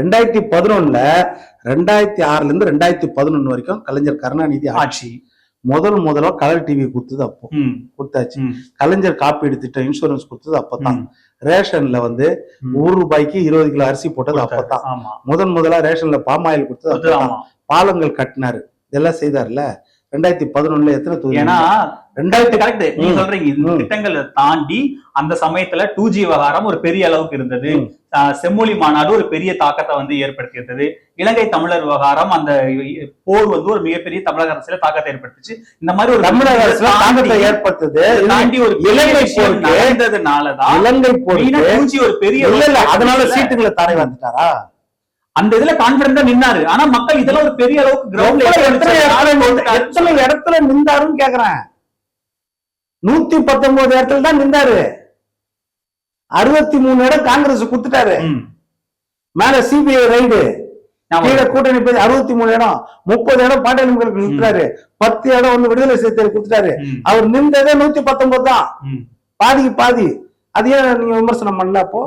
ரெண்டாயிரத்தி பதினொன்னுல ரெண்டாயிரத்தி ஆறுல இருந்து ரெண்டாயிரத்தி பதினொன்னு வரைக்கும் கலைஞர் கருணாநிதி ஆட்சி. முதல் முதல்ல கலர் டிவி கொடுத்தது அப்போ. கொடுத்தாச்சு. கலைஞர் காப்பீடு திட்டம் இன்சூரன்ஸ் கொடுத்தது அப்பதான். ரேஷன்ல வந்து. ஒரு ரூபாய்க்கு இருபது கிலோ அரிசி போட்டது அப்பதான். முதன் முதலா ரேஷன்ல பாமாயில் கொடுத்தது அப்பதான். பாலங்கள் கட்டினாரு. இதெல்லாம் செய்தார்ல? ரெண்டாயிரத்தி பதினொன்னுல எத்தனை தொகுதி ஏன்னா ரெண்டாயிரத்தி கரெக்ட் நீங்க. சொல்றீங்க இந்த. திட்டங்களை தாண்டி அந்த சமயத்துல டூ ஜி விவகாரம் ஒரு பெரிய அளவுக்கு இருந்தது. செம்மொழி மாநாடு ஒரு பெரிய தாக்கத்தை வந்து ஏற்படுத்தி இருந்தது இலங்கை தமிழர் விவகாரம் அந்த போர் வந்து ஒரு மிகப்பெரிய தமிழக அரசுல தாக்கத்தை ஏற்படுத்துச்சு. இந்த மாதிரி ஒரு தமிழக அரசுல தாக்கத்தை ஏற்படுத்தது. தாண்டி ஒரு இலங்கை போருக்கு- நடந்ததுனாலதான் இலங்கை 2G ஒரு பெரிய அதனால சீட்டுகளை தாரை வந்துட்டாரா? அந்த இதுல கான்பிடண்டா நின்னாரு. ஆனா மக்கள் இதெல்லாம் ஒரு பெரிய அளவுக்கு கிரவுண்ட்ல எத்தனை இடத்துல நின்றாருன்னு கேக்குறேன். நூத்தி பத்தொன்பது இடத்துல தான் நின்றாரு. அறுபத்தி மூணு இடம் காங்கிரஸ் கொடுத்துட்டாரு. மேல சிபிஐ ரைடு. கீழே கூட்டணி போய் அறுபத்தி மூணு இடம். முப்பது இடம் பாண்டியன் மக்களுக்கு கொடுத்துட்டாரு. பத்து இடம் வந்து விடுதலை சிறுத்தைகள் கொடுத்துட்டாரு. அவர் நின்றதே நூத்தி பத்தொன்பது தான். பாதிக்கு பாதி. அது ஏன் நீங்க விமர்சனம் பண்ணல அப்போ?